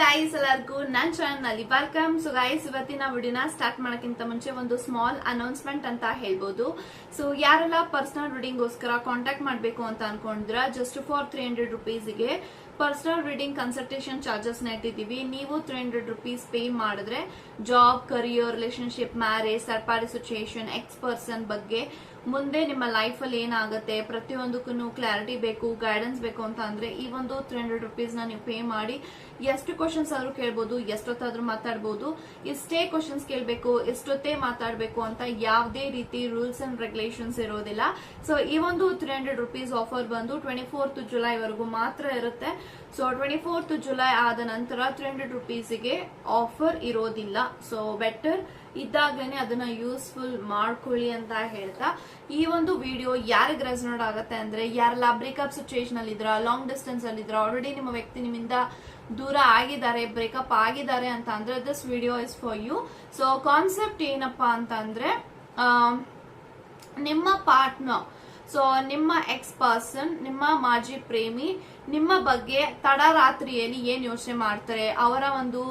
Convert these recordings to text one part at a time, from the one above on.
Guys ಎಲ್ಲರಿಗೂ ನನ್ನ ಚಾನಲ್ನಲ್ಲಿ ವೆಲ್ಕಮ್ ಸೊ ಗಾಯ್ಸ್ ಇವತ್ತಿನ ವಿಡಿಯೋನ ಸ್ಟಾರ್ಟ್ ಮಾಡೋಕ್ಕಿಂತ ಮುಂಚೆ ಒಂದು ಸ್ಮಾಲ್ ಅನೌನ್ಸ್ಮೆಂಟ್ ಅಂತ ಹೇಳ್ಬೋದು. ಸೊ ಯಾರೆಲ್ಲ ಪರ್ಸನಲ್ ರೀಡಿಂಗ್ಗೋಸ್ಕರ ಕಾಂಟ್ಯಾಕ್ಟ್ ಮಾಡಬೇಕು ಅಂತ ಅನ್ಕೊಂಡಿದ್ರ ಜಸ್ಟ್ ಫಾರ್ ತ್ರೀ ಹಂಡ್ರೆಡ್ ರುಪೀಸ್ಗೆ ಪರ್ಸನಲ್ ರೀಡಿಂಗ್ ಕನ್ಸಲ್ಟೇಷನ್ ಚಾರ್ಜಸ್ನ ಇಟ್ಟಿದ್ದೀವಿ. ನೀವು ತ್ರೀ ಹಂಡ್ರೆಡ್ ರುಪೀಸ್ ಪೇ ಮಾಡಿದ್ರೆ ಜಾಬ್ ಕರಿಯರ್ ರಿಲೇಶನ್ಶಿಪ್ ಮ್ಯಾರೇಜ್ ಸರ್ಪಾರಿ ಸಿಚುಯೇಷನ್ ಎಕ್ಸ್ ಪರ್ಸನ್ ಬಗ್ಗೆ ಮುಂದೆ ನಿಮ್ಮ ಲೈಫ್ ಅಲ್ಲಿ ಏನಾಗುತ್ತೆ? ಪ್ರತಿಯೊಂದಕ್ಕೂ ಕ್ಲಾರಿಟಿ ಬೇಕು ಗೈಡೆನ್ಸ್ ಬೇಕು ಅಂತ ಅಂದ್ರೆ ಈ ಒಂದು ತ್ರೀ ಹಂಡ್ರೆಡ್ ರುಪೀಸ್ನ ನೀವು ಪೇ ಮಾಡಿ ಎಷ್ಟು ಕ್ವಶನ್ಸ್ ಆದ್ರೂ ಕೇಳ್ಬೋದು, ಎಷ್ಟೊತ್ತಾದ್ರೂ ಮಾತಾಡ್ಬೋದು. ಎಷ್ಟೇ ಕ್ವಶನ್ಸ್ ಕೇಳಬೇಕು, ಎಷ್ಟೊತ್ತೇ ಮಾತಾಡಬೇಕು ಅಂತ ಯಾವುದೇ ರೀತಿ ರೂಲ್ಸ್ ಅಂಡ್ ರೆಗ್ಯುಲೇಷನ್ಸ್ ಇರೋದಿಲ್ಲ. ಸೊ ಈ ಒಂದು ತ್ರೀ ಹಂಡ್ರೆಡ್ ರುಪೀಸ್ ಆಫರ್ ಬಂದು ಟ್ವೆಂಟಿ ಫೋರ್ತ್ ಜುಲೈ ವರೆಗೂ ಮಾತ್ರ ಇರುತ್ತೆ. ಸೊ ಟ್ವೆಂಟಿ ಫೋರ್ತ್ ಜುಲೈ ಆದ ನಂತರ ತ್ರೀ ಹಂಡ್ರೆಡ್ ರುಪೀಸ್ಗೆ ಆಫರ್ ಇರೋದಿಲ್ಲ. ಸೊ ಬೆಟರ್ ಇದ್ದಾಗಲೇ ಅದನ್ನ ಯೂಸ್ಫುಲ್ ಮಾಡ್ಕೊಳ್ಳಿ ಅಂತ ಹೇಳ್ತಾ ಈ ಒಂದು ವಿಡಿಯೋ ಯಾರಿಗೆ ರೆಸನೇಟ್ ಆಗುತ್ತೆ ಅಂದ್ರೆ ಯಾರೆಲ್ಲ ಬ್ರೇಕಪ್ ಸಿಚುಯೇಷನ್ ಅಲ್ಲಿ ಇದ್ರ ಲಾಂಗ್ ಡಿಸ್ಟೆನ್ಸ್ ಅಲ್ಲಿ ಇದ್ರ ಆಲ್ರೆಡಿ ನಿಮ್ಮ ವ್ಯಕ್ತಿ ನಿಮ್ಮಿಂದ ದೂರ ಆಗಿದ್ದಾರೆ ಬ್ರೇಕಪ್ ಆಗಿದ್ದಾರೆ ಅಂತ ಅಂದ್ರೆ this video is for you so concept ಏನಪ್ಪಾ ಅಂತ ನಿಮ್ಮ ಪಾರ್ಟ್ನರ್ ಸೊ ನಿಮ್ಮ ಎಕ್ಸ್ ಪರ್ಸನ್ ನಿಮ್ಮ ಮಾಜಿ ಪ್ರೇಮಿ, ನಿಮ್ಮ ಬಗ್ಗೆ ತಡರಾತ್ರಿಯಲ್ಲಿ ಏನ್ ಯೋಚನೆ ಮಾಡ್ತಾರೆ? ಅವರ ಒಂದು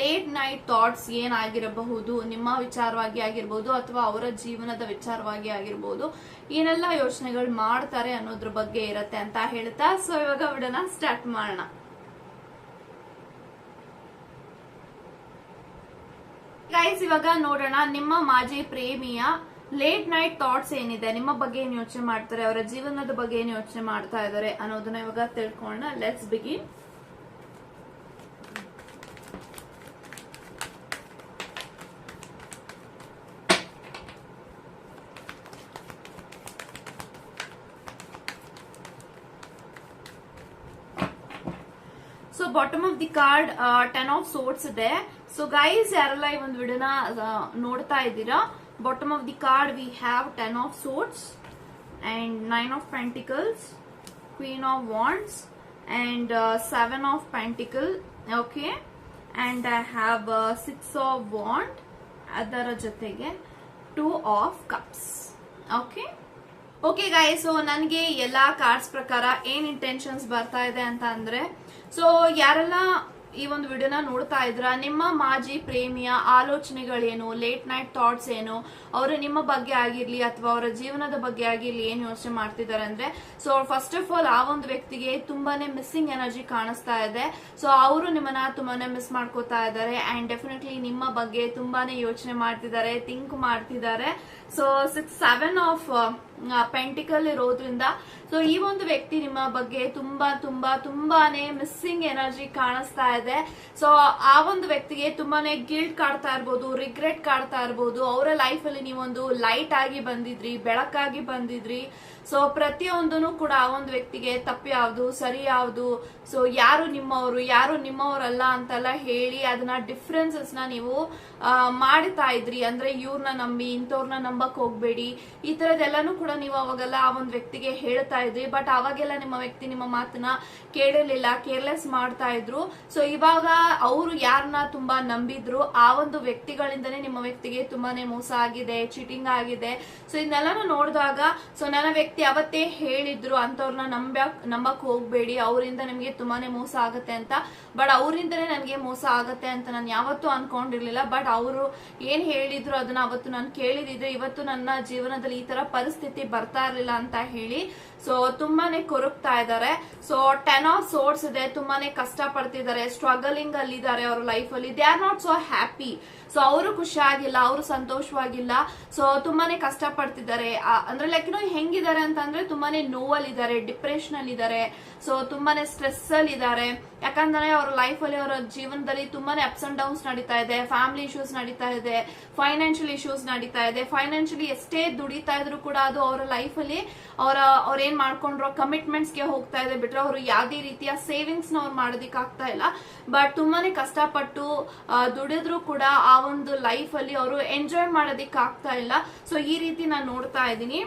ಲೇಟ್ ನೈಟ್ ಥಾಟ್ಸ್ ಏನಾಗಿರಬಹುದು? ನಿಮ್ಮ ವಿಚಾರವಾಗಿ ಆಗಿರ್ಬೋದು ಅಥವಾ ಅವರ ಜೀವನದ ವಿಚಾರವಾಗಿ ಆಗಿರ್ಬೋದು? ಏನೆಲ್ಲ ಯೋಚನೆಗಳು ಮಾಡ್ತಾರೆ ಅನ್ನೋದ್ರ ಬಗ್ಗೆ ಇರತ್ತೆ ಅಂತ ಹೇಳ್ತಾ ಸೊ ಇವಾಗ ವಿಡೋನ ಸ್ಟಾರ್ಟ್ ಮಾಡೋಣ. ಗೈಸ್ ಇವಾಗ ನೋಡೋಣ, ನಿಮ್ಮ ಮಾಜಿ ಪ್ರೇಮಿಯ ಲೇಟ್ ನೈಟ್ ಥಾಟ್ಸ್ ಏನಿದೆ? ನಿಮ್ಮ ಬಗ್ಗೆ ಏನ್ ಯೋಚನೆ ಮಾಡ್ತಾರೆ? ಅವರ ಜೀವನದ ಬಗ್ಗೆ ಏನ್ ಯೋಚನೆ ಮಾಡ್ತಾ ಇದ್ದಾರೆ ಅನ್ನೋದನ್ನ ಇವಾಗ ತಿಳ್ಕೊಂಡ let's begin so bottom of the card ten of swords ಇದೆ. ಸೊ ಗೈಸ್ ಯಾರೆಲ್ಲ ಈ ಒಂದು ವಿಡಿಯೋನ ನೋಡ್ತಾ ಇದ್ದೀರಾ? Bottom of the card we have ten of swords and nine of pentacles queen of wands and seven of pentacle okay and I have six of wand ಅದರ ಜೊತೆಗೆ two of cups okay okay guy so ನನಗೆ ಎಲ್ಲಾ cards ಪ್ರಕಾರ ಏನ್ intentions ಬರ್ತಾ ಇದೆ ಅಂತ ಅಂದರೆ ಸೊ ಯಾರೆಲ್ಲ ಈ ಒಂದು ವಿಡಿಯೋನ ನೋಡ್ತಾ ಇದ್ರ, ನಿಮ್ಮ ಮಾಜಿ ಪ್ರೇಮಿಯ ಆಲೋಚನೆಗಳೇನು ಲೇಟ್ ನೈಟ್ ಥಾಟ್ಸ್ ಏನು, ಅವರು ನಿಮ್ಮ ಬಗ್ಗೆ ಆಗಿರ್ಲಿ ಅಥವಾ ಅವರ ಜೀವನದ ಬಗ್ಗೆ ಆಗಿರ್ಲಿ ಏನು ಯೋಚನೆ ಮಾಡ್ತಿದ್ದಾರೆ ಅಂದ್ರೆ ಸೊ ಫಸ್ಟ್ ಆಫ್ ಆಲ್ ಆ ಒಂದು ವ್ಯಕ್ತಿಗೆ ತುಂಬಾನೇ ಮಿಸ್ಸಿಂಗ್ ಎನರ್ಜಿ ಕಾಣಿಸ್ತಾ ಇದೆ. ಸೊ ಅವರು ನಿಮ್ಮನ್ನ ತುಂಬಾನೇ ಮಿಸ್ ಮಾಡ್ಕೋತಾ ಇದ್ದಾರೆ ಅಂಡ್ ಡೆಫಿನೆಟ್ಲಿ ನಿಮ್ಮ ಬಗ್ಗೆ ತುಂಬಾನೇ ಯೋಚನೆ ಮಾಡ್ತಿದ್ದಾರೆ ಥಿಂಕ್ ಮಾಡ್ತಿದ್ದಾರೆ. So six seven of pentacle ಇರೋದ್ರಿಂದ. ಸೊ ಈ ಒಂದು ವ್ಯಕ್ತಿ ನಿಮ್ಮ ಬಗ್ಗೆ ತುಂಬಾ ತುಂಬಾ, ತುಂಬಾನೇ ಮಿಸ್ಸಿಂಗ್ ಎನರ್ಜಿ ಕಾಣಿಸ್ತಾ ಇದೆ. ಸೊ ಆ ಒಂದು ವ್ಯಕ್ತಿಗೆ ತುಂಬಾನೇ ಗಿಲ್ಟ್ ಕಾಡ್ತಾ ಇರ್ಬೋದು ರಿಗ್ರೆಟ್ ಕಾಡ್ತಾ ಇರ್ಬೋದು. ಅವರ ಲೈಫ್ ಅಲ್ಲಿ ನೀವೊಂದು ಲೈಟ್ ಆಗಿ ಬಂದಿದ್ರಿ, ಬೆಳಕಾಗಿ ಬಂದಿದ್ರಿ. ಸೊ ಪ್ರತಿಯೊಂದನು ಕೂಡ ಆ ಒಂದು ವ್ಯಕ್ತಿಗೆ ತಪ್ಪು ಯಾವುದು ಸರಿ ಯಾವುದು ಸೊ ಯಾರು ನಿಮ್ಮವರು, ಯಾರು ನಿಮ್ಮವರಲ್ಲ ಅಂತೆಲ್ಲ ಹೇಳಿ ಅದನ್ನ ಡಿಫ್ರೆನ್ಸಸ್ನ ನೀವು ಮಾಡ್ತಾ ಇದ್ರಿ. ಅಂದ್ರೆ ಇವ್ರನ್ನ ನಂಬಿ ಇಂಥವ್ರನ್ನ ನಂಬಕ್ ಹೋಗ್ಬೇಡಿ. ಈ ತರದೆಲ್ಲಾನು ನೀವು ಅವಾಗೆಲ್ಲ ಆ ಒಂದು ವ್ಯಕ್ತಿಗೆ ಹೇಳ್ತಾ ಇದ್ರಿ ಬಟ್ ಅವಾಗೆಲ್ಲ ನಿಮ್ಮ ವ್ಯಕ್ತಿ ನಿಮ್ಮ ಮಾತನ್ನ ಕೇಳಲಿಲ್ಲ, ಕೇರ್ಲೆಸ್ ಮಾಡ್ತಾ ಇದ್ರು. ಸೊ ಇವಾಗ ಅವರು ಯಾರನ್ನ ತುಂಬಾ ನಂಬಿದ್ರು? ಆ ಒಂದು ವ್ಯಕ್ತಿಗಳಿಂದನೇ ನಿಮ್ಮ ವ್ಯಕ್ತಿಗೆ ತುಂಬಾನೇ ಮೋಸ ಆಗಿದೆ ಚೀಟಿಂಗ್ ಆಗಿದೆ. ಸೊ ಇದನ್ನೆಲ್ಲಾನು ನೋಡಿದಾಗ ಸೊ ನನ್ನ ವ್ಯಕ್ತಿ ಅವತ್ತೇ ಹೇಳಿದ್ರು ಅಂತವ್ರನ್ನ ನಂಬ ನಂಬಕ್ ಹೋಗ್ಬೇಡಿ, ಅವರಿಂದ ನಿಮ್ಗೆ ತುಂಬಾನೇ ಮೋಸ ಆಗತ್ತೆ ಅಂತ. ಬಟ್ ಅವರಿಂದನೇ ನನಗೆ ಮೋಸ ಆಗತ್ತೆ ಅಂತ ನಾನು ಯಾವತ್ತೂ ಅನ್ಕೊಂಡಿರ್ಲಿಲ್ಲ. ಬಟ್ ಅವರು ಏನ್ ಹೇಳಿದ್ರು ಅದನ್ನ ಅವತ್ತು ನಾನು ಕೇಳಿದಿದ್ರೆ ಇವತ್ತು ನನ್ನ ಜೀವನದಲ್ಲಿ ಈ ತರ ಪರಿಸ್ಥಿತಿ ಬರ್ತಾ ಇರ್ಲಿಲ್ಲ ಅಂತ ಹೇಳಿ ಸೊ ತುಂಬಾನೇ ಕೊರಗ್ತಾ ಇದ್ದಾರೆ. ಸೊ ಟೆನ್ ಆಫ್ ಸೋರ್ಸ್ ಇದೆ. ತುಂಬಾನೇ ಕಷ್ಟ ಪಡ್ತಿದ್ದಾರೆ ಸ್ಟ್ರಗಲಿಂಗ್ ಅಲ್ಲಿ ಇದ್ದಾರೆ ಅವ್ರ ಲೈಫ್ ಅಲ್ಲಿ. They are not so happy so ಅವರು ಖುಷಿಯಾಗಿಲ್ಲ. ಅವರು ಸಂತೋಷವಾಗಿಲ್ಲ. ಸೊ ತುಂಬಾನೇ ಕಷ್ಟ ಪಡ್ತಿದ್ದಾರೆ ಅಂದ್ರೆ ಲೈಕ್ ನೋ ಹೆಂಗಿದ್ದಾರೆ ಅಂತಂದ್ರೆ ತುಂಬಾನೇ ನೋವಲ್ಲಿದ್ದಾರೆ. ಡಿಪ್ರೆಷನ್ ಅಲ್ಲಿ ಇದ್ದಾರೆ ಸೊ ತುಂಬಾನೇ ಸ್ಟ್ರೆಸ್ ಅಲ್ಲಿ ಇದ್ದಾರೆ ಯಾಕಂದ್ರೆ ಅವ್ರ ಅಲ್ಲಿ ಅವರ ಜೀವನದಲ್ಲಿ ತುಂಬಾನೇ ಅಪ್ಸ್ ಅಂಡ್ ಡೌನ್ಸ್ ನಡೀತಾ ಇದೆ ಫ್ಯಾಮಿಲಿ ಇಶ್ಯೂಸ್ ನಡೀತಾ ಇದೆ ಫೈನಾನ್ಷಿಯಲ್ ಇಶ್ಯೂಸ್ ನಡೀತಾ ಇದೆ. ಫೈನಾನ್ಷಿಯಲಿ ಎಷ್ಟೇ ದುಡಿತಾ ಇದ್ರು ಕೂಡ ಅದು ಅವರ ಲೈಫ್ ಅಲ್ಲಿ ಅವರ, ಅವ್ರ ಏನ್ ಮಾಡ್ಕೊಂಡ್ರೋ ಕಮಿಟ್ಮೆಂಟ್ಸ್ಗೆ ಹೋಗ್ತಾ ಇದೆ. ಬಿಟ್ರೆ ಅವರು ಯಾವ್ದೇ ರೀತಿಯ ಸೇವಿಂಗ್ಸ್ನ ಅವ್ರು ಮಾಡೋದಿಕ್ ಆಗ್ತಾ ಇಲ್ಲ. ಬಟ್ ತುಂಬಾನೇ ಕಷ್ಟಪಟ್ಟು ದುಡಿದ್ರು ಕೂಡ ಆ ಒಂದು ಲೈಫ್ ಅಲ್ಲಿ ಅವರು ಎಂಜಾಯ್ ಮಾಡೋದಿಕ್ ಆಗ್ತಾ ಇಲ್ಲ. ಸೊ ಈ ರೀತಿ ನಾನು ನೋಡ್ತಾ ಇದ್ದೀನಿ.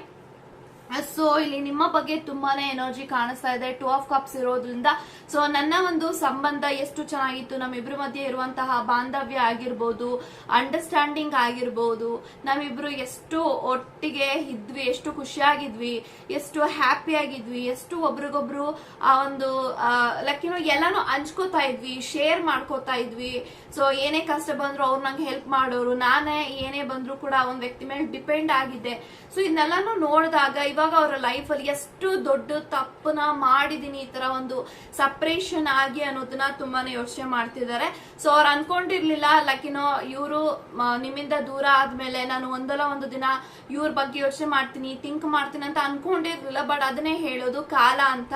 ಸೊ ಇಲ್ಲಿ ನಿಮ್ಮ ಬಗ್ಗೆ ತುಂಬಾನೇ ಎನರ್ಜಿ ಕಾಣಿಸ್ತಾ ಇದೆ. ಟೂ ಆಫ್ ಕಪ್ಸ್ ಇರೋದ್ರಿಂದ. ಸೊ ನನ್ನ ಒಂದು ಸಂಬಂಧ ಎಷ್ಟು ಚೆನ್ನಾಗಿತ್ತು. ನಮ್ಮಿಬ್ರ ಮಧ್ಯೆ ಇರುವಂತಹ ಬಾಂಧವ್ಯ ಆಗಿರ್ಬೋದು ಅಂಡರ್ಸ್ಟ್ಯಾಂಡಿಂಗ್ ಆಗಿರ್ಬೋದು. ನಮ್ಮಿಬ್ರು ಎಷ್ಟು ಒಟ್ಟಿಗೆ ಇದ್ವಿ, ಎಷ್ಟು ಖುಷಿಯಾಗಿದ್ವಿ, ಎಷ್ಟು ಹ್ಯಾಪಿ ಆಗಿದ್ವಿ, ಎಷ್ಟು ಒಬ್ರಿಗೊಬ್ರು ಆ ಒಂದು ಲೈಕ್ ಏನೋ ಎಲ್ಲಾನು ಹಂಚ್ಕೋತಾ ಇದ್ವಿ ಶೇರ್ ಮಾಡ್ಕೋತಾ ಇದ್ವಿ. ಸೊ ಏನೇ ಕಷ್ಟ ಬಂದ್ರು ಅವ್ರು ನಂಗೆ ಹೆಲ್ಪ್ ಮಾಡೋರು. ನಾನೇ ಏನೇ ಬಂದ್ರು ಕೂಡ ಒಂದ್ ವ್ಯಕ್ತಿ ಮೇಲೆ ಡಿಪೆಂಡ್ ಆಗಿದ್ದೆ. ಸೊ ಇದನ್ನೆಲ್ಲಾನು ನೋಡಿದಾಗ ಇವಾಗ ಅವರ ಲೈಫ್ ಅಲ್ಲಿ ಎಷ್ಟು ದೊಡ್ಡ ತಪ್ಪನ ಮಾಡಿದೀನಿ ಈ ತರ ಒಂದು ಸಪ್ರೇಷನ್ ಆಗಿ ಅನ್ನೋದನ್ನ ತುಂಬಾನೇ ಯೋಚನೆ ಮಾಡ್ತಿದ್ದಾರೆ. ಸೊ ಅವ್ರು ಅನ್ಕೊಂಡಿರ್ಲಿಲ್ಲ ಲೈಕ್ ಏನೋ ಇವರು ನಿಮ್ಮಿಂದ ದೂರ ಆದ್ಮೇಲೆ ನಾನು ಒಂದಲ್ಲ ಒಂದು ದಿನ ಇವ್ರ ಬಗ್ಗೆ ಯೋಚನೆ ಮಾಡ್ತೀನಿ ಥಿಂಕ್ ಮಾಡ್ತೀನಿ ಅಂತ ಅನ್ಕೊಂಡಿರ್ಲಿಲ್ಲ ಬಟ್ ಅದನ್ನೇ ಹೇಳೋದು ಕಾಲ ಅಂತ.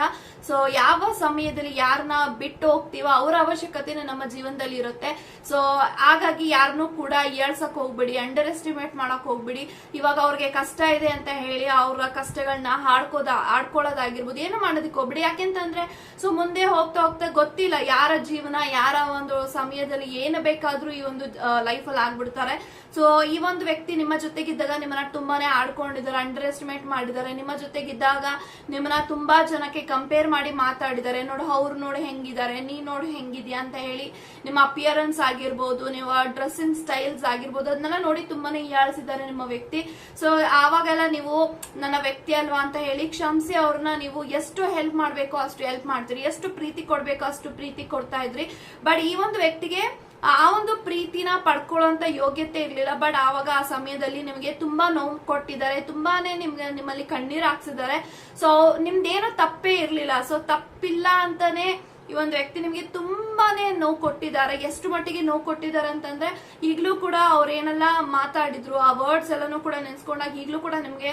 ಸೊ ಯಾವ ಸಮಯದಲ್ಲಿ ಯಾರನ್ನ ಬಿಟ್ಟು ಹೋಗ್ತೀವೋ ಅವ್ರ ಅವಶ್ಯಕತೆ ನಮ್ಮ ಜೀವನದಲ್ಲಿ ಇರುತ್ತೆ. ಸೊ ಹಾಗಾಗಿ ಯಾರನ್ನು ಕೂಡ ಏಳ್ಸಕ್ ಹೋಗ್ಬಿಡಿ ಅಂಡರ್ ಎಸ್ಟಿಮೇಟ್ ಮಾಡಕ್ ಹೋಗ್ಬಿಡಿ. ಇವಾಗ ಅವ್ರಿಗೆ ಕಷ್ಟ ಇದೆ ಅಂತ ಹೇಳಿ ಅವ್ರ ಕಷ್ಟಗಳನ್ನ ಹಾಡ್ಕೋದ ಆಡ್ಕೊಳ್ಳೋದಾಗಿರ್ಬೋದು ಏನು ಮಾಡೋದಕ್ಕೆ ಒಬ್ಬಡಿ ಯಾಕೆಂತಂದ್ರೆ, ಸೊ ಮುಂದೆ ಹೋಗ್ತಾ ಹೋಗ್ತಾ ಗೊತ್ತಿಲ್ಲ ಯಾರ ಜೀವನ, ಯಾರ ಒಂದು ಸಮಯದಲ್ಲಿ ಏನು ಬೇಕಾದ್ರೂ ಈ ಒಂದು ಲೈಫ್ ಅಲ್ಲಿ ಆಗ್ಬಿಡ್ತಾರೆ. ಸೊ ಈ ಒಂದು ವ್ಯಕ್ತಿ ನಿಮ್ಮ ಜೊತೆಗಿದ್ದಾಗ ನಿಮ್ಮನ್ನ ತುಂಬಾನೇ ಆಡ್ಕೊಂಡಿದ್ದಾರೆ ಅಂಡರ್ ಎಸ್ಟಿಮೇಟ್ ಮಾಡಿದ್ದಾರೆ. ನಿಮ್ಮ ಜೊತೆಗಿದ್ದಾಗ ನಿಮ್ಮನ್ನ ತುಂಬಾ ಜನಕ್ಕೆ ಕಂಪೇರ್ ಮಾಡಿ ಮಾತಾಡಿದ್ದಾರೆ. ನೋಡು, ಅವ್ರು ನೋಡಿ ಹೆಂಗಿದ್ದಾರೆ, ನೀ ನೋಡು ಹೆಂಗಿದ್ಯಾ ಅಂತ ಹೇಳಿ ನಿಮ್ಮ ಅಪಿಯರೆನ್ಸ್ ಆಗಿರ್ಬೋದು, ನೀವು ಡ್ರೆಸ್ಸಿಂಗ್ ಸ್ಟೈಲ್ಸ್ ಆಗಿರ್ಬೋದು, ಅದನ್ನೆಲ್ಲ ನೋಡಿ ತುಂಬಾನೇ ಹೀಯಾಳಿಸಿದ್ದಾರೆ ನಿಮ್ಮ ವ್ಯಕ್ತಿ. ಸೊ ಆವಾಗೆಲ್ಲ ನೀವು ನನ್ನ ವ್ಯಕ್ತಿ ಅಲ್ವಾ ಅಂತ ಹೇಳಿ ಕ್ಷಮಿಸಿ ಅವ್ರನ್ನ ನೀವು ಎಷ್ಟು ಹೆಲ್ಪ್ ಮಾಡಬೇಕು ಅಷ್ಟು ಹೆಲ್ಪ್ ಮಾಡ್ತೀರಿ. ಎಷ್ಟು ಪ್ರೀತಿ ಕೊಡ್ಬೇಕೋ ಅಷ್ಟು ಪ್ರೀತಿ ಕೊಡ್ತಾ ಇದ್ರಿ. ಬಟ್ ಈ ಒಂದು ವ್ಯಕ್ತಿಗೆ ಆ ಒಂದು ಪ್ರೀತಿನ ಪಡ್ಕೊಳ್ಳೋಂತ ಯೋಗ್ಯತೆ ಇರ್ಲಿಲ್ಲ. ಬಟ್ ಆವಾಗ ಆ ಸಮಯದಲ್ಲಿ ನಿಮಗೆ ತುಂಬಾ ನೋವು ಕೊಟ್ಟಿದ್ದಾರೆ. ತುಂಬಾನೇ ನಿಮ್ಗೆ ನಿಮ್ಮಲ್ಲಿ ಕಣ್ಣೀರ್ ಹಾಕ್ಸಿದ್ದಾರೆ. ಸೊ ನಿಮ್ದೇನೋ ತಪ್ಪೇ ಇರ್ಲಿಲ್ಲ. ಸೊ ತಪ್ಪಿಲ್ಲ ಅಂತಾನೆ ಈ ಒಂದು ವ್ಯಕ್ತಿ ನಿಮಗೆ ತುಂಬಾನೇ ನೋವು ಕೊಟ್ಟಿದ್ದಾರೆ. ಎಷ್ಟು ಮಟ್ಟಿಗೆ ನೋವು ಕೊಟ್ಟಿದ್ದಾರೆ ಅಂತಂದ್ರೆ, ಈಗ್ಲೂ ಕೂಡ ಅವ್ರೇನೆಲ್ಲ ಮಾತಾಡಿದ್ರು, ಆ ವರ್ಡ್ಸ್ ಎಲ್ಲಾನು ಕೂಡ ನೆನ್ಸ್ಕೊಂಡಾಗ ಈಗ್ಲೂ ಕೂಡ ನಿಮ್ಗೆ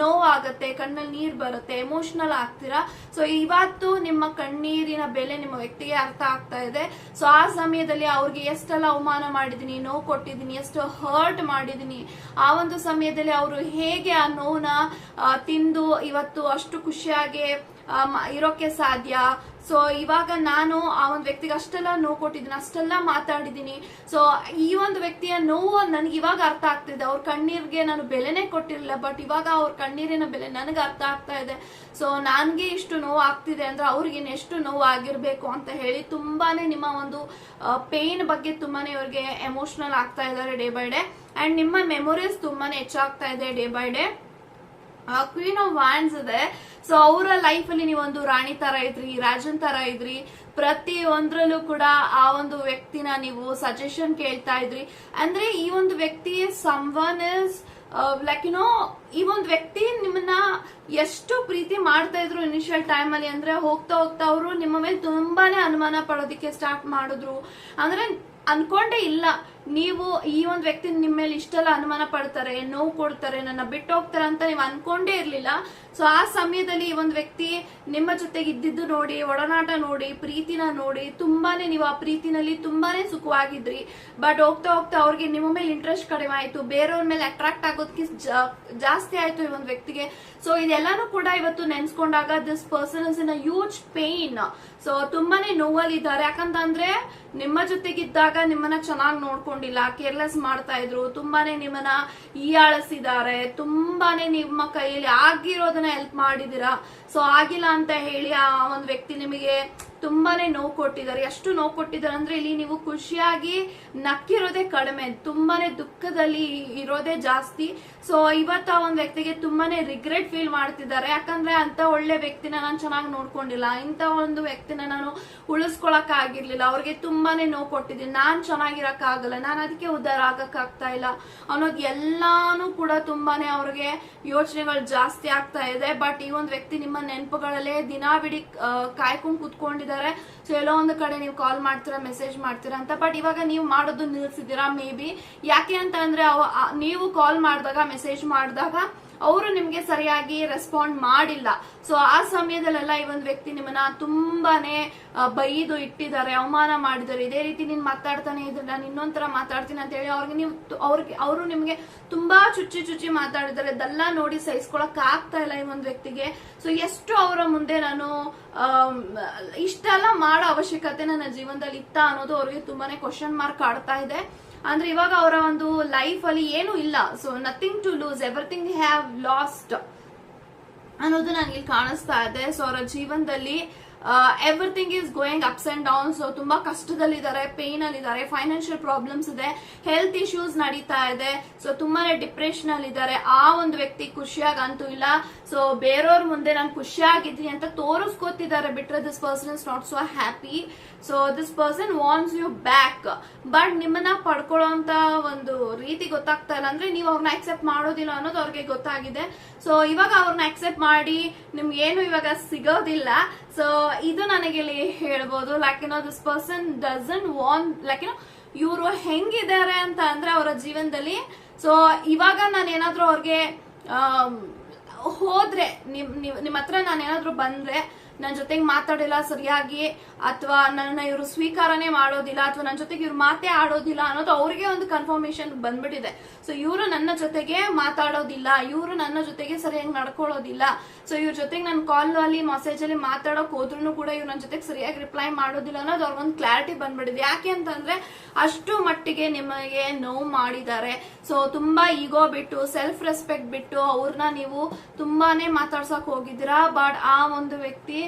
ನೋವು ಆಗತ್ತೆ, ಕಣ್ಣಲ್ಲಿ ನೀರ್ ಬರುತ್ತೆ ಎಮೋಷನಲ್ ಆಗ್ತೀರಾ? ಸೊ ಇವತ್ತು ನಿಮ್ಮ ಕಣ್ಣೀರಿನ ಬೆಲೆ ನಿಮ್ಮ ವ್ಯಕ್ತಿಗೆ ಅರ್ಥ ಆಗ್ತಾ ಇದೆ. ಸೊ ಆ ಸಮಯದಲ್ಲಿ ಅವ್ರಿಗೆ ಎಷ್ಟೆಲ್ಲ ಅವಮಾನ ಮಾಡಿದೀನಿ, ನೋವು ಕೊಟ್ಟಿದ್ದೀನಿ ಎಷ್ಟು ಹರ್ಟ್ ಮಾಡಿದೀನಿ, ಆ ಒಂದು ಸಮಯದಲ್ಲಿ ಅವರು ಹೇಗೆ ಆ ನೋವನ್ನ ತಿಂದು ಇವತ್ತು ಅಷ್ಟು ಖುಷಿಯಾಗಿ ಇರೋಕೆ ಸಾಧ್ಯ. ಸೊ ಇವಾಗ ನಾನು ಆ ಒಂದು ವ್ಯಕ್ತಿಗೆ ಅಷ್ಟೆಲ್ಲ ನೋವು ಕೊಟ್ಟಿದ್ದೀನಿ, ಅಷ್ಟೆಲ್ಲ ಮಾತಾಡಿದ್ದೀನಿ. ಸೊ ಈ ಒಂದು ವ್ಯಕ್ತಿಯ ನೋವು ನನಗೆ ಇವಾಗ ಅರ್ಥ ಆಗ್ತಿದೆ. ಅವ್ರ ಕಣ್ಣೀರಿಗೆ ನಾನು ಬೆಲೆನೇ ಕೊಟ್ಟಿರಲಿಲ್ಲ ಬಟ್ ಇವಾಗ ಅವ್ರ ಕಣ್ಣೀರಿನ ಬೆಲೆ ನನಗೆ ಅರ್ಥ ಆಗ್ತಾ ಇದೆ. ಸೊ ನನಗೆ ಇಷ್ಟು ನೋವು ಆಗ್ತಿದೆ ಅಂದ್ರೆ ಅವ್ರಿಗೆ ಎಷ್ಟು ನೋವು ಆಗಿರಬೇಕು ಅಂತ ಹೇಳಿ ತುಂಬಾನೇ ನಿಮ್ಮ ಒಂದು ಪೇನ್ ಬಗ್ಗೆ ತುಂಬಾನೇ ಇವ್ರಿಗೆ ಎಮೋಷನಲ್ ಆಗ್ತಾ ಇದ್ದಾರೆ ಡೇ ಬೈ ಡೇ ಅಂಡ್ ನಿಮ್ಮ ಮೆಮೊರೀಸ್ ತುಂಬಾನೇ ಹೆಚ್ಚಾಗ್ತಾ ಇದೆ day by day queen of wands ಇದೆ. ಸೊ ಅವರ ಲೈಫ್ ಅಲ್ಲಿ ನೀವೊಂದು ರಾಣಿ ತರ ಇದ್ರಿ, ರಾಜನ್ ತರ ಇದ್ರಿ. ಪ್ರತಿ ಒಂದ್ರಲ್ಲೂ ಕೂಡ ಆ ಒಂದು ವ್ಯಕ್ತಿನ ನೀವು ಸಜೆಷನ್ ಕೇಳ್ತಾ ಇದ್ರಿ. ಅಂದ್ರೆ ಈ ಒಂದು ವ್ಯಕ್ತಿ someone is like you know ಈ ಒಂದು ವ್ಯಕ್ತಿ ನಿಮ್ಮನ್ನ ಎಷ್ಟು ಪ್ರೀತಿ ಮಾಡ್ತಾ ಇದ್ರು ಇನಿಷಿಯಲ್ ಟೈಮ್ ಅಲ್ಲಿ ಅಂದ್ರೆ ಹೋಗ್ತಾ ಹೋಗ್ತಾ ಅವರು ನಿಮ್ಮ ಮೇಲೆ ತುಂಬಾನೇ ಅನುಮಾನ ಪಡೋದಿಕ್ಕೆ ಸ್ಟಾರ್ಟ್ ಮಾಡಿದ್ರು. ಅಂದ್ರೆ ಅನ್ಕೊಂಡೇ ಇಲ್ಲ. ನೀವು ಈ ಒಂದು ವ್ಯಕ್ತಿ ನಿಮ್ಮ ಮೇಲೆ ಇಷ್ಟೆಲ್ಲ ಅನುಮಾನ ಪಡ್ತಾರೆ, ನೋವು ಕೊಡ್ತಾರೆ, ನನ್ನ ಬಿಟ್ಟು ಹೋಗ್ತಾರೆ ಅಂತ ನೀವು ಅನ್ಕೊಂಡೇ ಇರ್ಲಿಲ್ಲ. ಸೊ ಆ ಸಮಯದಲ್ಲಿ ಈ ಒಂದು ವ್ಯಕ್ತಿ ನಿಮ್ಮ ಜೊತೆಗೆ ಇದ್ದಿದ್ದು ನೋಡಿ, ಒಡನಾಟ ನೋಡಿ, ಪ್ರೀತಿನ ನೋಡಿ, ತುಂಬಾನೇ ನೀವು ಆ ಪ್ರೀತಿನಲ್ಲಿ ತುಂಬಾನೇ ಸುಖವಾಗಿದ್ರಿ. ಬಟ್ ಹೋಗ್ತಾ ಹೋಗ್ತಾ ಅವ್ರಿಗೆ ನಿಮ್ಮ ಮೇಲೆ ಇಂಟ್ರೆಸ್ಟ್ ಕಡಿಮೆ ಆಯ್ತು, ಬೇರೆಯವ್ರ ಮೇಲೆ ಅಟ್ರಾಕ್ಟ್ ಆಗೋದಕ್ಕೆ ಜಾಸ್ತಿ ಆಯ್ತು ಈ ಒಂದು ವ್ಯಕ್ತಿಗೆ. ಸೊ ಇದೆಲ್ಲಾನು ಕೂಡ ಇವತ್ತು ನೆನ್ಸ್ಕೊಂಡಾಗ this person is in a huge pain so ತುಂಬಾನೇ ನೋವಲ್ಲಿ ಇದ್ದಾರೆ ಯಾಕಂತಂದ್ರೆ ನಿಮ್ಮ ಜೊತೆಗಿದ್ದಾಗ ನಿಮ್ಮನ್ನ ಚೆನ್ನಾಗಿ ನೋಡ್ಕೊಂಡಿಲ್ಲ ಕೇರ್ಲೆಸ್ ಮಾಡ್ತಾ ಇದ್ರು, ತುಂಬಾನೇ ನಿಮ್ಮನ್ನ ಈಯಾಳಿಸಿದ್ದಾರೆ ತುಂಬಾನೇ ನಿಮ್ಮ ಕೈಯಲ್ಲಿ ಆಗಿರೋದನ್ನ ಹೆಲ್ಪ್ ಮಾಡಿದೀರಾ ಸೊ ಆಗಿಲ್ಲ ಅಂತ ಹೇಳಿ ಆ ಒಂದು ವ್ಯಕ್ತಿ ನಿಮಗೆ ತುಂಬಾನೇ ನೋವು ಕೊಟ್ಟಿದ್ದಾರೆ. ಎಷ್ಟು ನೋವು ಕೊಟ್ಟಿದ್ದಾರೆ ಅಂದ್ರೆ ಇಲ್ಲಿ ನೀವು ಖುಷಿಯಾಗಿ ನಕ್ಕಿರೋದೇ ಕಡಿಮೆ. ತುಂಬಾನೇ ದುಃಖದಲ್ಲಿ ಇರೋದೇ ಜಾಸ್ತಿ. ಸೊ ಇವತ್ತು ಆ ಒಂದು ವ್ಯಕ್ತಿಗೆ ತುಂಬಾನೇ ರಿಗ್ರೆಟ್ ಫೀಲ್ ಮಾಡ್ತಿದ್ದಾರೆ. ಯಾಕಂದ್ರೆ ಅಂತ ಒಳ್ಳೆ ವ್ಯಕ್ತಿನ ನಾನು ಚೆನ್ನಾಗಿ ನೋಡ್ಕೊಂಡಿಲ್ಲ. ಇಂಥ ಒಂದು ವ್ಯಕ್ತಿನ ನಾನು ಉಳಿಸ್ಕೊಳಕ್ ಆಗಿರ್ಲಿಲ್ಲ. ಅವ್ರಿಗೆ ತುಂಬಾನೇ ನೋವು ಕೊಟ್ಟಿದ್ದೀನಿ. ನಾನ್ ಚೆನ್ನಾಗಿರಕ್ ಆಗಲ್ಲ. ನಾನು ಅದಕ್ಕೆ ಉದ್ದಾರ ಆಗಕ್ ಆಗ್ತಾ ಇಲ್ಲ ಅನ್ನೋದು ಎಲ್ಲಾನು ಕೂಡ ತುಂಬಾನೇ ಅವ್ರಿಗೆ ಯೋಚನೆಗಳು ಜಾಸ್ತಿ ಆಗ್ತಾ ಇದೆ. ಬಟ್ ಈ ಒಂದು ವ್ಯಕ್ತಿ ನಿಮ್ಮ ನೆನಪುಗಳಲ್ಲೇ ದಿನಾ ಬಿಡಿ ಕಾಯ್ಕೊಂಡ್ ಕುತ್ಕೊಂಡಿದ್ದಾರೆ. ಸೊ ಎಲ್ಲೋ ಒಂದು ಕಡೆ ನೀವು ಕಾಲ್ ಮಾಡ್ತೀರಾ ಮೆಸೇಜ್ ಮಾಡ್ತೀರಾ ಅಂತ ಬಟ್ ಇವಾಗ ನೀವು ಮಾಡೋದು ನಿಲ್ಸಿದ್ದೀರಾ ಮೇ ಬಿ ಯಾಕೆ ಅಂತ ಅಂದ್ರೆ ನೀವು ಕಾಲ್ ಮಾಡಿದಾಗ ಮೆಸೇಜ್ ಮಾಡಿದಾಗ, ಅವರು ನಿಮ್ಗೆ ಸರಿಯಾಗಿ ರೆಸ್ಪಾಂಡ್ ಮಾಡಿಲ್ಲ. ಸೊ ಆ ಸಮಯದಲ್ಲೆಲ್ಲ ಈ ಒಂದು ವ್ಯಕ್ತಿ ನಿಮ್ಮನ್ನ ತುಂಬಾನೇ ಬೈದು ಇಟ್ಟಿದ್ದಾರೆ, ಅವಮಾನ ಮಾಡಿದ್ದಾರೆ. ಇದೇ ರೀತಿ ನೀನ್ ಮಾತಾಡ್ತಾನೆ ಇದ್ರೆ ನಾನು ಇನ್ನೊಂಥರ ಮಾತಾಡ್ತೀನಿ ಅಂತ ಹೇಳಿ ಅವ್ರಿಗೆ ನೀವು ಅವ್ರಿಗೆ, ಅವರು ನಿಮ್ಗೆ ತುಂಬಾ ಚುಚ್ಚಿ ಚುಚ್ಚಿ ಮಾತಾಡಿದ್ದಾರೆ. ಅದೆಲ್ಲ ನೋಡಿ ಸಹಿಸ್ಕೊಳಕ್ ಆಗ್ತಾ ಇಲ್ಲ ಈ ಒಂದು ವ್ಯಕ್ತಿಗೆ ಸೊ ಎಷ್ಟು ಅವರ ಮುಂದೆ ನಾನು ಇಷ್ಟೆಲ್ಲ ಮಾಡೋ ಅವಶ್ಯಕತೆ ನನ್ನ ಜೀವನದಲ್ಲಿ ಇತ್ತ ಅನ್ನೋದು ಅವ್ರಿಗೆ ತುಂಬಾನೇ ಕ್ವಶನ್ ಮಾರ್ಕ್ ಆಡ್ತಾ ಇದೆ. ಅಂದ್ರೆ ಇವಾಗ ಅವರ ಒಂದು ಲೈಫ್ ಅಲ್ಲಿ ಏನು ಇಲ್ಲ. So nothing to lose everything have lost ಅನ್ನೋದು ನನಗೆ ಕಾಣಿಸ್ತಾ ಇದೆ. ಸೊ ಅವರ ಜೀವನದಲ್ಲಿ everything is going ups and downs ತುಂಬಾ ಕಷ್ಟದಲ್ಲಿದ್ದಾರೆ ಪೇನ್ ಅಲ್ಲಿ ಇದ್ದಾರೆ ಫೈನಾನ್ಷಿಯಲ್ ಪ್ರಾಬ್ಲಮ್ಸ್ ಇದೆ ಹೆಲ್ತ್ ಇಶ್ಯೂಸ್ ನಡೀತಾ ಇದೆ. ಸೊ ತುಂಬಾನೇ ಡಿಪ್ರೆಷನ್ ಅಲ್ಲಿ ಇದ್ದಾರೆ ಆ ಒಂದು ವ್ಯಕ್ತಿ ಖುಷಿಯಾಗಿ ಅಂತೂ ಇಲ್ಲ. ಸೊ ಬೇರೆಯವ್ರ ಮುಂದೆ ನಾನು ಖುಷಿಯಾಗಿದ್ದೀನಿ ಅಂತ ತೋರಿಸ್ಕೊತಿದ್ದಾರೆ. ಬಿಟ್ರೆ this person is not so happy so this person wants you back but ನಿಮ್ಮನ್ನ ಪಡ್ಕೊಳ್ಳೋ ಒಂದು ರೀತಿ ಗೊತ್ತಾಗ್ತಾ ಇಲ್ಲ. ಅಂದ್ರೆ ನೀವು ಅವ್ರನ್ನ ಅಕ್ಸೆಪ್ಟ್ ಮಾಡೋದಿಲ್ಲ ಅನ್ನೋದು ಅವ್ರಿಗೆ ಗೊತ್ತಾಗಿದೆ. ಸೊ ಇವಾಗ ಅವ್ರನ್ನ ಅಕ್ಸೆಪ್ಟ್ ಮಾಡಿ ನಿಮ್ಗೆ ಏನು ಇವಾಗ ಸಿಗೋದಿಲ್ಲ. ಸೊ ಇದು ನನಗೆ ಇಲ್ಲಿ ಹೇಳ್ಬೋದು ಲೈಕ್ ಏನೋ this person doesn't want like ಏನೋ ಇವರು ಹೆಂಗಿದ್ದಾರೆ ಅಂತ ಅಂದ್ರೆ ಅವರ ಜೀವನದಲ್ಲಿ. ಸೊ ಇವಾಗ ನಾನು ಏನಾದ್ರೂ ಅವ್ರಿಗೆ ಹೋದ್ರೆ ನಿಮ್- ನಿಮ್ ಹತ್ರ ನಾನು ಏನಾದ್ರೂ ಬಂದ್ರೆ ನನ್ನ ಜೊತೆಗೆ ಮಾತಾಡಿಲ್ಲ ಸರಿಯಾಗಿ, ಅಥವಾ ನನ್ನ ಇವರು ಸ್ವೀಕಾರನೇ ಮಾಡೋದಿಲ್ಲ, ಅಥವಾ ನನ್ನ ಜೊತೆಗೆ ಇವ್ರು ಮಾತೇ ಆಡೋದಿಲ್ಲ ಅನ್ನೋದು ಅವ್ರಿಗೆ ಒಂದು ಕನ್ಫರ್ಮೇಶನ್ ಬಂದ್ಬಿಟ್ಟಿದೆ. ಸೊ ಇವರು ನನ್ನ ಜೊತೆಗೆ ಮಾತಾಡೋದಿಲ್ಲ, ಇವರು ನನ್ನ ಜೊತೆಗೆ ಸರಿಯಾಗಿ ನಡ್ಕೊಳ್ಳೋದಿಲ್ಲ. ಸೊ ಇವ್ರ ಜೊತೆಗೆ ನನ್ನ ಕಾಲ್ ಅಲ್ಲಿ ಮೆಸೇಜ್ ಅಲ್ಲಿ ಮಾತಾಡೋಕ್ ಹೋದ್ರು ಕೂಡ ಇವ್ರು ನನ್ನ ಜೊತೆಗೆ ಸರಿಯಾಗಿ ರಿಪ್ಲೈ ಮಾಡೋದಿಲ್ಲ ಅನ್ನೋದು ಅವ್ರಿಗೊಂದು ಕ್ಲಾರಿಟಿ ಬಂದ್ಬಿಟ್ಟಿದೆ. ಯಾಕೆ ಅಂತಂದ್ರೆ, ಅಷ್ಟು ಮಟ್ಟಿಗೆ ನಿಮಗೆ ನೋವು ಮಾಡಿದ್ದಾರೆ. ಸೊ ತುಂಬಾ ಈಗೋ ಬಿಟ್ಟು ಸೆಲ್ಫ್ ರೆಸ್ಪೆಕ್ಟ್ ಬಿಟ್ಟು ಅವ್ರನ್ನ ನೀವು ತುಂಬಾನೇ ಮಾತಾಡ್ಸಕ್ ಹೋಗಿದ್ದೀರಾ ಬಟ್ ಆ ಒಂದು ವ್ಯಕ್ತಿ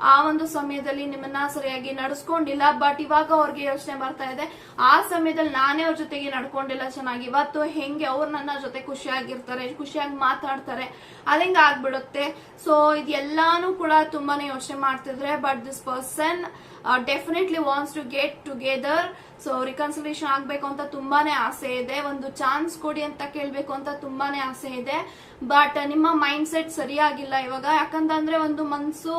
ಆ ಒಂದು ಸಮಯದಲ್ಲಿ ನಿಮ್ಮನ್ನ ಸರಿಯಾಗಿ ನಡೆಸ್ಕೊಂಡಿಲ್ಲ ಬಟ್ ಇವಾಗ ಅವ್ರಿಗೆ ಯೋಚನೆ ಬರ್ತಾ ಇದೆ. ಆ ಸಮಯದಲ್ಲಿ ನಾನೇ ಅವ್ರ ಜೊತೆಗೆ ನಡ್ಕೊಂಡಿಲ್ಲ ಚೆನ್ನಾಗಿ. ಇವತ್ತು ಹೆಂಗೆ ಅವ್ರು ನನ್ನ ಜೊತೆ ಖುಷಿಯಾಗಿರ್ತಾರೆ, ಖುಷಿಯಾಗಿ ಮಾತಾಡ್ತಾರೆ ಅದಂಗ ಆಗ್ಬಿಡುತ್ತೆ. ಸೊ ಇದೆಲ್ಲಾನು ಕೂಡ ತುಂಬಾನೇ ಯೋಚನೆ ಮಾಡ್ತಿದ್ರೆ but this person definitely wants to get together so reconciliation ಆಗ್ಬೇಕು ಅಂತ ತುಂಬಾನೇ ಆಸೆ ಇದೆ. ಒಂದು ಚಾನ್ಸ್ ಕೊಡಿ ಅಂತ ಕೇಳ್ಬೇಕು ಅಂತ ತುಂಬಾನೇ ಆಸೆ ಇದೆ. ಬಟ್ ನಿಮ್ಮ ಮೈಂಡ್ ಸೆಟ್ ಸರಿಯಾಗಿಲ್ಲ ಇವಾಗ. ಯಾಕಂತಂದ್ರೆ ಒಂದು ಮನ್ಸು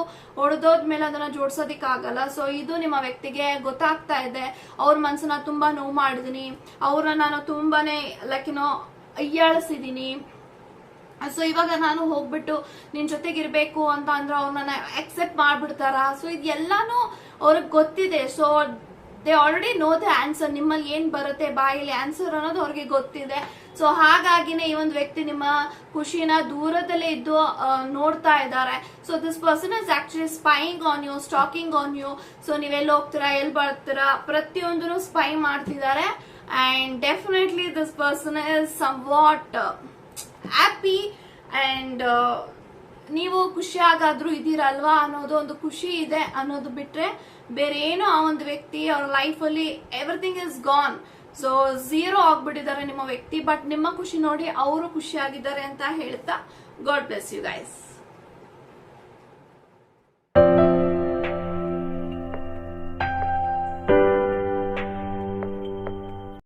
ಒಡೆದೋದ್ಮೇಲೆ ಅದನ್ನ ಜೋಡ್ಸೋದಿಕ್ ಆಗಲ್ಲ. ಸೊ ಇದು ನಿಮ್ಮ ವ್ಯಕ್ತಿಗೆ ಗೊತ್ತಾಗ್ತಾ ಇದೆ. ಅವ್ರ ಮನ್ಸನ್ನ ತುಂಬಾ ನೋವು ಮಾಡಿದೀನಿ. ಅವ್ರನ್ನ ನಾನು ತುಂಬಾನೇ ಲೈಕ್ ಏನೋ ಅಯ್ಯಾಳಿಸಿದೀನಿ. ಸೊ ಇವಾಗ ನಾನು ಹೋಗ್ಬಿಟ್ಟು ನಿನ್ ಜೊತೆಗಿರ್ಬೇಕು ಅಂತ ಅಂದ್ರೆ ಅವ್ರನ್ನ ಅಕ್ಸೆಪ್ಟ್ ಮಾಡ್ಬಿಡ್ತಾರ? ಸೊ ಇದೆಲ್ಲಾನು ಅವ್ರಿಗೆ ಗೊತ್ತಿದೆ. So they already know the answer ನಿಮ್ಮಲ್ಲಿ ಏನ್ ಬರುತ್ತೆ ಬಾಯಲ್ಲಿ ಆನ್ಸರ್ ಅನ್ನೋದು ಅವ್ರಿಗೆ ಗೊತ್ತಿದೆ. ಸೊ ಹಾಗಾಗಿನೇ ಈ ಒಂದು ವ್ಯಕ್ತಿ ನಿಮ್ಮ ಖುಷಿನ ದೂರದಲ್ಲೇ ಇದ್ದು ನೋಡ್ತಾ ಇದ್ದಾರೆ. So this person is actually spying on you stalking on you so ನೀವೆಲ್ಲಿ ಹೋಗ್ತೀರಾ, ಎಲ್ಲಿ ಬರ್ತೀರಾ, ಪ್ರತಿಯೊಂದನ್ನು ಸ್ಪೈ ಮಾಡ್ತಿದ್ದಾರೆ. And definitely this person is somewhat happy and ನೀವು ಖುಷಿಯಾಗಾದ್ರೂ ಇದೀರಲ್ವಾ ಅನ್ನೋದು ಒಂದು ಖುಷಿ ಇದೆ ಅನ್ನೋದು ಬಿಟ್ರೆ ಬೇರೆ ಏನು ಆ ಒಂದು ವ್ಯಕ್ತಿ ಅವ್ರ ಲೈಫಲ್ಲಿ everything is gone so zero ಆಗ್ಬಿಟ್ಟಿದ್ದಾರೆ ನಿಮ್ಮ ವ್ಯಕ್ತಿ ಬಟ್ ನಿಮ್ಮ ಖುಷಿ ನೋಡಿ ಅವರು ಖುಷಿಯಾಗಿದ್ದಾರೆ ಅಂತ ಹೇಳ್ತಾ ಗಾಡ್ ಬ್ಲೆಸ್ ಯು ಗೈಸ್